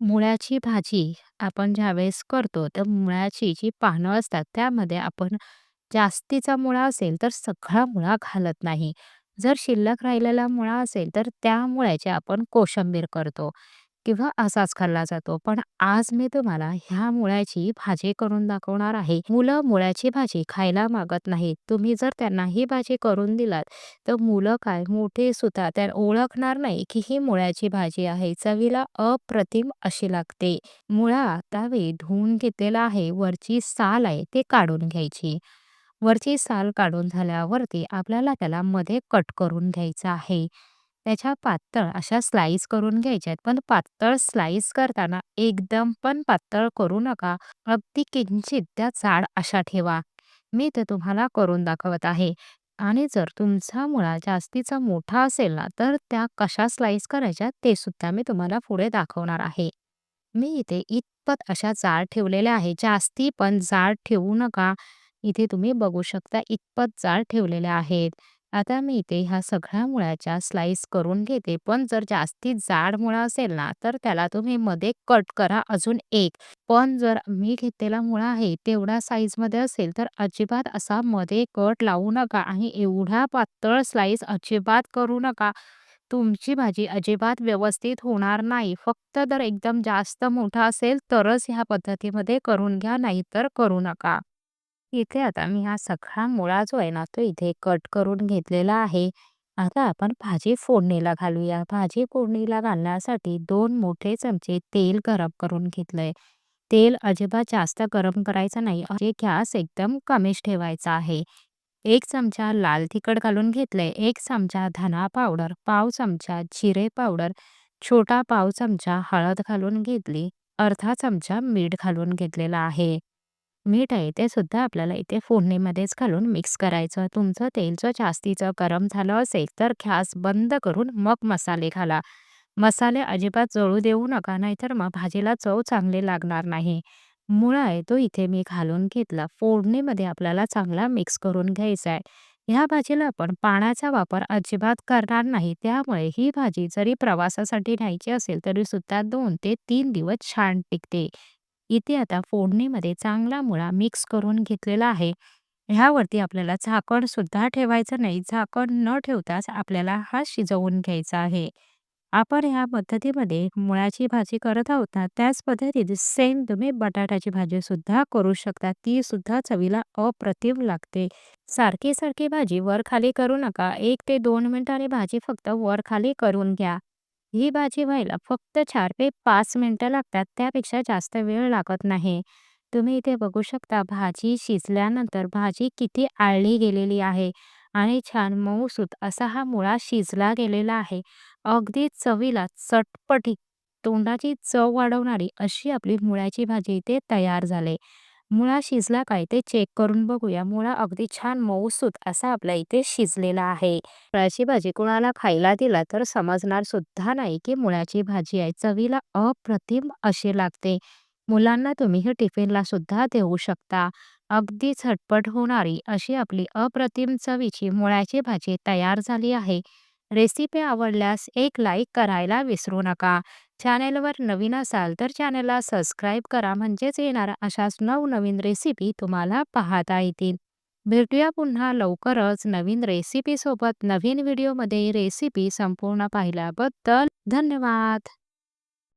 मुळ्याची भाजी आपण ज्यावेळेस करतो, तर मुळ्याची जी पानं असतात, त्यामध्ये आपण जास्तीचा मुळा असेल, तर सगळा मुळा घालत नाही. जर शिल्लक राहिलेला मुळा असेल, तर त्या मुळ्याची आपण कोशिंबीर करतो किंवा असाच खाल्ला जातो. पण आज मी तुम्हाला ह्या मुळ्याची भाजी करून दाखवणार आहे. मुलं मुळ्याची भाजी खायला मागत नाहीत. तुम्ही जर त्यांना ही भाजी करून दिलात, तर मुलं काय मोठे सुद्धा त्या ओळखणार नाही की ही मुळ्याची भाजी आहे. चवीला अप्रतिम अशी लागते. मुळा त्यावेळी धुवून घेतलेला आहे, वरची साल आहे ते काढून घ्यायची. वरची साल काढून झाल्यावरती आपल्याला त्याला मध्ये कट करून घ्यायचं आहे. त्याच्या पातळ अशा स्लाईस करून घ्यायच्यात. पण पातळ स्लाईस करताना एकदम पण पातळ करू नका. अगदी किंचित त्या जाड अशा ठेवा. मी ते तुम्हाला करून दाखवत आहे. आणि जर तुमचा मुळा जास्तीचा मोठा असेल ना, तर त्या कशा स्लाईस करायच्या ते सुद्धा मी तुम्हाला पुढे दाखवणार आहे. मी इथे इतपत अशा जाड ठेवलेल्या आहे. जास्ती पण जाड ठेवू नका. इथे तुम्ही बघू शकता इतपत जाड ठेवलेल्या आहेत. आता मी इथे ह्या सगळ्या मुळ्याच्या स्लाइस करून घेते. पण जर जास्ती जाड मुळा असेल ना, तर त्याला तुम्ही मध्ये कट करा अजून एक. पण जर मी घेतलेला मुळा आहे तेवढा साईजमध्ये असेल, तर अजिबात असा मध्ये कट लावू नका आणि एवढा पातळ स्लाइस अजिबात करू नका. तुमची भाजी अजिबात व्यवस्थित होणार नाही. फक्त जर एकदम जास्त मोठा असेल तरच ह्या पद्धतीमध्ये करून घ्या, नाहीतर करू नका. इथे आता मी हा सगळा मुळा जो आहे ना, तो इथे कट करून घेतलेला आहे. आता आपण भाजी फोडणीला घालूया. भाजी फोडणीला घालण्यासाठी दोन मोठे चमचे तेल गरम करून घेतलंय. तेल अजिबात जास्त गरम करायचं नाही. म्हणजे गॅस एकदम कमीच ठेवायचा आहे. एक चमचा लाल तिखट घालून घेतलंय. एक चमचा धना पावडर, पाव चमचा जिरे पावडर, छोटा पाव चमचा हळद घालून घेतली. अर्धा चमचा मीठ घालून घेतलेला आहे. मीठ आहे ते सुद्धा आपल्याला इथे फोडणीमध्येच घालून मिक्स करायचं. तुमचं तेल जर जास्तीचं गरम झालं असेल, तर गॅस बंद करून मग मसाले घाला. मसाले अजिबात जळू देऊ नका, नाहीतर मग भाजीला चव चांगली लागणार नाही. मुळा आहे तो इथे मी घालून घेतला. फोडणीमध्ये आपल्याला चांगला मिक्स करून घ्यायचा आहे. ह्या भाजीला आपण पाण्याचा वापर अजिबात करणार नाही. त्यामुळे ही भाजी जरी प्रवासासाठी न्यायची असेल, तरी सुद्धा दोन ते तीन दिवस छान टिकते. इथे आता फोडणीमध्ये चांगला मुळा मिक्स करून घेतलेला आहे. ह्यावरती आपल्याला झाकण सुद्धा ठेवायचं नाही. झाकण न ठेवताच आपल्याला हा शिजवून घ्यायचा आहे. आपण ह्या पद्धतीमध्ये मुळाची भाजी करत आहोत ना, त्याच पद्धतीने सेम तुम्ही बटाट्याची भाजी सुद्धा करू शकता. ती सुद्धा चवीला अप्रतिम लागते. सारखी सारखी भाजी वर खाली करू नका. एक ते दोन मिनिटांनी भाजी फक्त वर खाली करून घ्या. ही भाजी व्हायला फक्त चार ते पाच मिनटं लागतात. त्यापेक्षा जास्त वेळ लागत नाही. तुम्ही इथे बघू शकता भाजी शिजल्यानंतर भाजी किती आळली गेलेली आहे आणि छान मऊसूत असा हा मुळा शिजला गेलेला आहे. अगदी चवीला चटपटी तोंडाची चव वाढवणारी अशी आपली मुळ्याची भाजी इथे तयार झाली. मुळा शिजला काय ते चेक करून बघूया. मुळा अगदी छान मऊसूत असा आपल्या इथे शिजलेला आहे. मुळाची भाजी कुणाला खायला दिला तर समजणार सुद्धा नाही की मुळ्याची भाजी आहे. चवीला अप्रतिम अशी लागते. मुलांना तुम्ही हे टिफिनला सुद्धा देऊ शकता. अगदी झटपट होणारी अशी आपली अप्रतिम चवीची मुळ्याची भाजी तयार झाली आहे. रेसिपी आवडल्यास एक लाईक करायला विसरू नका. चॅनेलवर नवीन असाल तर चॅनेलला सबस्क्राईब करा, म्हणजेच येणार अशाच नवनवीन रेसिपी तुम्हाला पाहता येतील. भेटूया पुन्हा लवकरच नवीन रेसिपीसोबत नवीन व्हिडिओमध्ये रेसिपी संपूर्ण पाहिल्याबद्दल धन्यवाद.